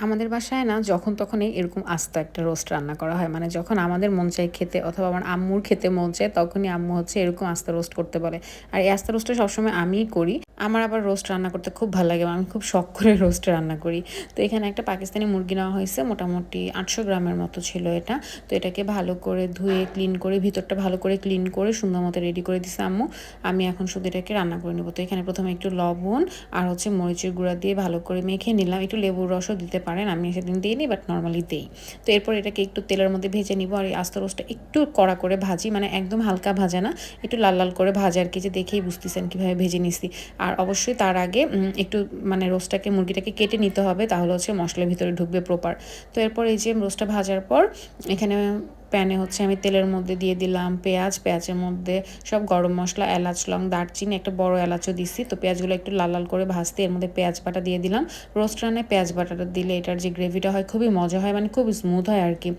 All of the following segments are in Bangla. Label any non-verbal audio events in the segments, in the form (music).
আমাদের বাসায় না যখন তখনই এরকম আস্ত একটা রোস্ট রান্না করা হয়। মানে যখন আমাদের মন চায় খেতে অথবা আমার আম্মুর খেতে মন চায়, তখনই আম্মু হচ্ছে এরকম আস্তা রোস্ট করতে বলে। আর এই আস্তা রোস্টটা সবসময় আমিই করি। আমার আবার রোস্ট রান্না করতে খুব ভালো লাগে আমি খুব শখ করে রোস্ট রান্না করি। তো এখানে একটা পাকিস্তানি মুরগি নেওয়া হয়েছে, মোটামুটি আটশো গ্রামের মতো ছিল এটা। তো এটাকে ভালো করে ধুয়ে ক্লিন করে, ভিতরটা ভালো করে ক্লিন করে সুন্দর মতো রেডি করে দিছে আম্মু। আমি এখন শুধু এটাকে রান্না করে নেব। তো এখানে প্রথমে একটু লবণ আর হচ্ছে মরিচের গুঁড়া দিয়ে ভালো করে মেখে নিলাম। একটু লেবুর রসও দিতে পারেন, আমি সেদিন দিইনি বাট নর্মালি দিই। তো এরপর এটাকে একটু তেলের মধ্যে ভেজে নিব আর এই আস্ত রোস্টটা একটু কড়া করে ভাজি মানে একদম হালকা ভাজা না, একটু লাল লাল করে ভাজা আর কি, যে দেখেই বুঝতেছেন কীভাবে ভেজে নিছি। আর অবশ্যই তার আগে একটু মানে রোস্টটাকে, মুরগিটাকে কেটে নিতে হবে, তাহলে হচ্ছে মশলার ভিতরে ঢুকবে প্রপার তো এরপর এই যে রোস্টটা ভাজার পর, এখানে প্যানে হচ্ছে আমি তেলের মধ্যে দিয়ে দিলাম পেঁয়াজ, পেঁয়াজের মধ্যে সব গরম মশলা, এলাচ, লং, দারচিনি, একটা বড় এলাচও দিছি। তো পেঁয়াজগুলো একটু লাল লাল করে ভাজতে এর মধ্যে পেঁয়াজ বাটা দিয়ে দিলাম। রোস্ট রানে পেঁয়াজ বাটাটা দিলে এটার যে গ্রেভিটা হয় খুবই মজা হয় মানে খুব স্মুথ হয় আর কি।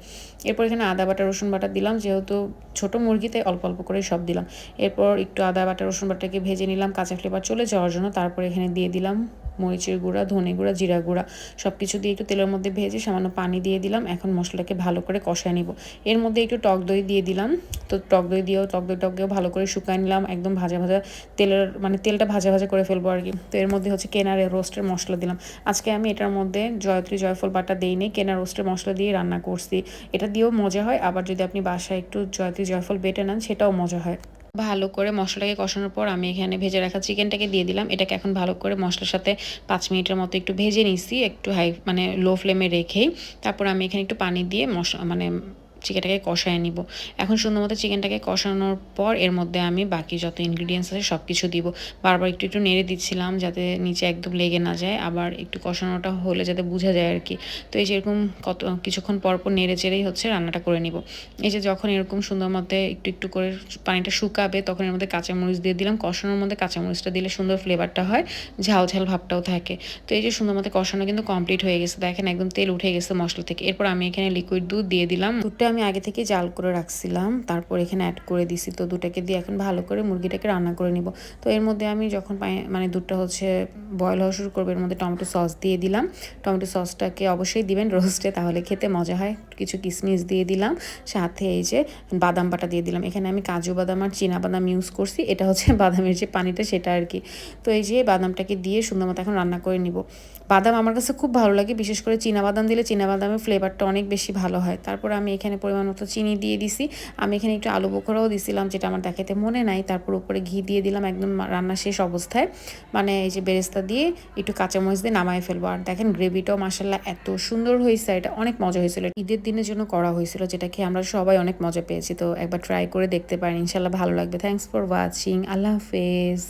এরপর এখানে আদা বাটা, রসুন বাটা দিলাম, যেহেতু ছোটো মুরগিতে অল্প অল্প করে সব দিলাম। এরপর একটু আদা বাটা, রসুন বাটাকে ভেজে নিলাম, কাঁচা ফ্লেভার চলে যাওয়ার জন্য। তারপর এখানে দিয়ে দিলাম মরিচের গুঁড়া, ধনে গুঁড়া, জিরা গুঁড়া সব কিছু দিয়ে একটু তেলের মধ্যে ভেজে সামান্য পানি দিয়ে দিলাম। এখন মশলাটাকে ভালো করে কষায় নিব। এর মধ্যে একটু টক দই দিয়ে দিলাম। তো টক দই দিয়েও, টক দই টক দিয়েও ভালো করে শুকায় নিলাম। একদম ভাজা ভাজা তেলের মানে তেলটা ভাজা ভাজা করে ফেলব আর কি। তো এর মধ্যে হচ্ছে কেনারে রোস্টের মশলা দিলাম। আজকে আমি এটার মধ্যে জয়ত্রী জয়ফল বাটা দিইনি কেনা রোস্টের মশলা দিয়ে রান্না করছি। এটা দিয়েও মজা হয়। আবার যদি আপনি বাসায় একটু জয়ত্রী জয়ফল বেটে নেন, সেটাও মজা হয়। ভালো করে মশলাটাকে কষানোর পর আমি এখানে ভেজে রাখা চিকেনটাকে দিয়ে দিলাম। এটাকে এখন ভালো করে মশলার সাথে পাঁচ মিনিটের মতো একটু ভেজে নিছি, একটু হাই মানে লো ফ্লেমে রেখেই। তারপর আমি এখানে একটু পানি দিয়ে মশলা মানে চিকেনটাকে কষায় নিব। এখন সুন্দর মতো চিকেনটাকে কষানোর পর এর মধ্যে আমি বাকি যত ইনগ্রিডিয়েন্টস আছে সব কিছু দিব। বারবার একটু একটু নেড়ে দিচ্ছিলাম যাতে নিচে একদম লেগে না যায়, আবার একটু কষানোটা হলে যাতে বোঝা যায় আর কি তো এই যে এরকম কত, কিছুক্ষণ পর পর নেড়ে চেড়েই হচ্ছে রান্নাটা করে নিব। এই যে যখন এরকম সুন্দর মতো একটু একটু করে পানিটা শুকাবে, তখন এর মধ্যে কাঁচামরিচ দিয়ে দিলাম। কষানোর মধ্যে কাঁচামরিচটা দিলে সুন্দর ফ্লেভারটা হয়, ঝাল ঝাল ভাবটাও থাকে। তো এই যে সুন্দর মতো কষানো কিন্তু কমপ্লিট হয়ে গেছে। দেখেন একদম তেল উঠে গেছে মশলা থেকে। এরপর আমি এখানে লিকুইড দুধ দিয়ে দিলাম। দুধটা আমি আগে থেকে জাল করে রাখছিলাম। তারপর এখানে অ্যাড করে দিছি। তো দুটাকে দিয়ে এখন ভালো করে মুরগিটাকে রান্না করে নিব। তো এর মধ্যে আমি যখন মানে দুধটা হচ্ছে বয়ল হওয়া শুরু করব, এর মধ্যে টমেটো সস দিয়ে দিলাম। টমেটো সসটাকে অবশ্যই দিবেন রোস্টে তাহলে খেতে মজা হয়। কিছু কিশমিশ দিয়ে দিলাম। সাথে এই যে বাদাম বাটা দিয়ে দিলাম। এখানে আমি কাজু বাদাম আর চীনা বাদাম ইউজ করছি। এটা হচ্ছে (laughs) বাদামের যে পানিটা, সেটা আর কি তো এই যে বাদামটাকে দিয়ে সুন্দর মতো এখন রান্না করে নিব। বাদাম আমার কাছে খুব ভালো লাগে, বিশেষ করে চীনা বাদাম দিলে চীনা বাদামের ফ্লেভারটা অনেক বেশি ভালো হয়। তারপর আমি এখানে পরিমাণ মতো চিনি দিয়ে দিছি। আমি এখানে একটু আলু বোখরাও দিছিলাম, যেটা আমার দেখাতে মনে নাই। তারপর উপরে ঘি দিয়ে দিলাম একদম রান্না শেষ অবস্থায়। মানে এই যে বেরেস্তা দিয়ে একটু কাঁচামরিচ দিয়ে নামায় ফেলব। আর দেখেন গ্রেভিটাও মাসাল্লাহ এত সুন্দর হয়েছে, এটা অনেক মজা হয়েছিল। ঈদের দিনের জন্য করা হয়েছিল, যেটা খেয়ে আমরা সবাই অনেক মজা পেয়েছি। তো একবার ট্রাই করে দেখতে পারেন ইনশাল্লাহ ভালো লাগবে। থ্যাংকস ফর ওয়াচিং আল্লাহ হাফেজ।